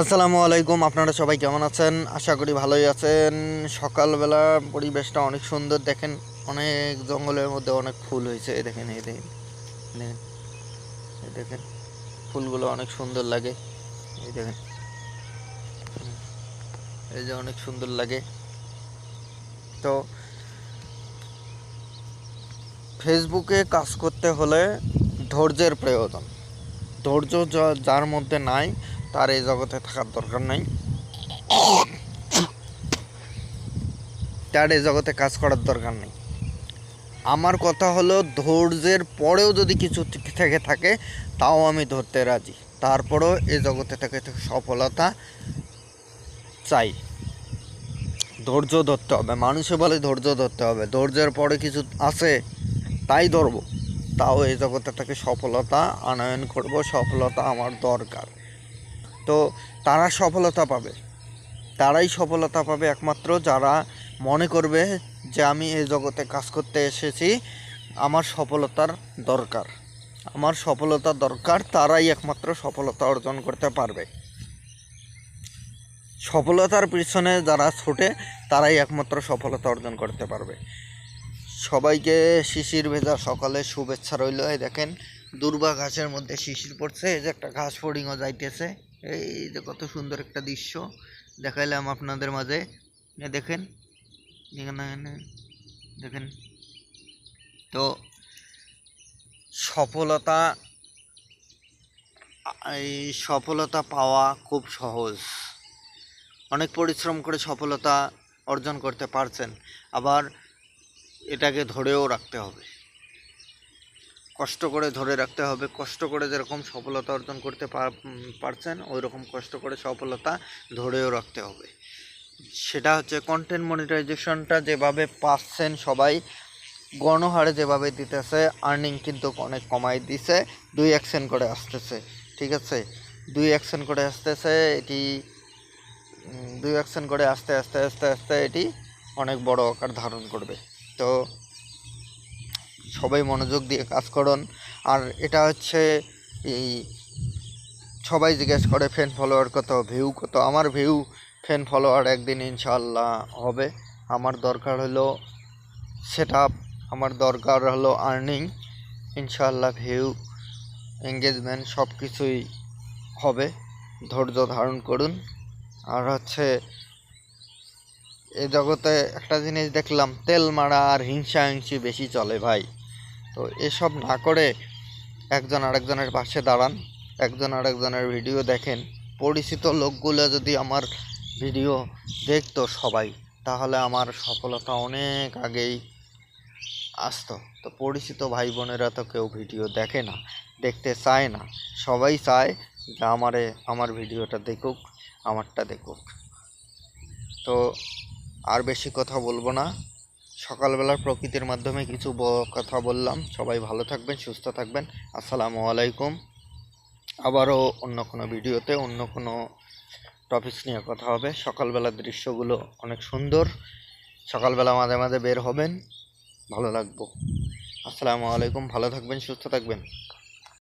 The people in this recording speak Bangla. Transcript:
আসসালামু আলাইকুম, আপনারা সবাই কেমন আছেন? আশা করি ভালোই আছেন। সকালবেলা পরিবেশটা অনেক সুন্দর, দেখেন অনেক জঙ্গলের মধ্যে অনেক ফুল হয়েছে। এই দেখেন এই দেখেন দেখেন, এই দেখেন, ফুলগুলো অনেক সুন্দর লাগে। এই দেখেন এই যে অনেক সুন্দর লাগে। তো ফেসবুকে কাজ করতে হলে ধৈর্যের প্রয়োজন। ধৈর্য যার মধ্যে নাই তার এই জগতে থাকার দরকার নাই। তার এই জগতে কাজ করার দরকার নেই। আমার কথা হলো, ধৈর্যের পরেও যদি কিছু থেকে- থেকে, তাও আমি ধরতে রাজি। তারপরেও এই জগতে থেকে সফলতা চাই। ধৈর্য ধরতে হবে। মানুষে বলে ধৈর্য ধরতে হবে। ধৈর্যের পরে কিছু আছে, তাই ধরবো। তাও এই জগতে থেকে সফলতা আনয়ন করব। সফলতা আমার দরকার। তো তারা সফলতা পাবে। তারাই সফলতা পাবে একমাত্র যারা মনে করবে যে আমি এই জগতে কাজ করতে এসেছি। আমার সফলতার দরকার। আমার সফলতা দরকার, তারাই একমাত্র সফলতা অর্জন করতে পারবে। সফলতার পিছনে যারা ছোটে, তারাই একমাত্র সফলতা অর্জন করতে পারবে। সবাইকে শিশির ভেজা সকালে শুভেচ্ছা রইল। এই দেখেন, দুর্বা ঘাসের মধ্যে শিশির পড়ছে। এই যে একটা ঘাস ফড়িংও যাইতেছে। এই যে কত সুন্দর একটা দৃশ্য দেখাইলাম আপনাদের মাঝে। দেখেন এখানে, দেখেন। তো সফলতা, এই সফলতা পাওয়া খুব সহজ। অনেক পরিশ্রম করে সফলতা অর্জন করতে পারছেন, আবার এটাকে ধরেও রাখতে হবে। কষ্ট করে ধরে রাখতে হবে, কষ্ট করে যেরকম সফলতা অর্জন করতে পার- পারছেন ওই রকম কষ্ট করে সফলতা ধরেও রাখতে হবে। সেটা হচ্ছে কন্টেন্ট মনিটাইজেশনটা যেভাবে পাচ্ছেন সবাই, গণহারে যেভাবে দিতেছে আর্নিং কিন্তু অনেক কমাই দিছে, দুই অ্যাকশন করে আসতেছে, ঠিক আছে? দুই অ্যাকশন করে আসতেছে, এটি দুই অ্যাকশন করে আস্তে আস্তে আস্তে আস্তে এটি অনেক বড় আকার ধারণ করবে। তো সবাই মনোযোগ দিয়ে কাজ করুন। আর এটা হচ্ছে এই সবাই জিজ্ঞেস করে ফ্যান ফলোয়ার কত ভিউ কত। আমার ভিউ ফ্যান ফলোয়ার একদিন ইনশাল্লাহ হবে। আমার দরকার হলো সেট আমার দরকার হলো আর্নিং ইনশাল্লাহ ভিউ এঙ্গেজমেন্ট সব কিছুই হবে। ধৈর্য ধারণ করুন। আর হচ্ছে এ জগতে একটা জিনিস দেখলাম, তেল মারা আর হিংসা হিংসি বেশি চলে ভাই। তো এসব না করে একজন আরেকজনের পাশে দাঁড়ান, একজন আরেকজনের ভিডিও দেখেন। পরিচিত লোকগুলো যদি আমার ভিডিও দেখতো সবাই, তাহলে আমার সফলতা অনেক আগেই আসতো। তো পরিচিত ভাই বোনেরা তো কেউ ভিডিও দেখে না, দেখতে চায় না। সবাই চায় যে আমারে, আমার ভিডিওটা দেখুক, আমারটা দেখুক। তো আর বেশি কথা বলব না। সকালবেলার প্রকৃতির মাধ্যমে কিছু কথা বললাম। সবাই ভালো থাকবেন, সুস্থ থাকবেন। আসসালামু আলাইকুম। আবারও অন্য কোনো ভিডিওতে অন্য কোনো টপিক্স নিয়ে কথা হবে। সকালবেলার দৃশ্যগুলো অনেক সুন্দর। সকালবেলা মাঝে মাঝে বের হবেন। ভালো লাগবো। আসসালামু আলাইকুম। ভালো থাকবেন, সুস্থ থাকবেন।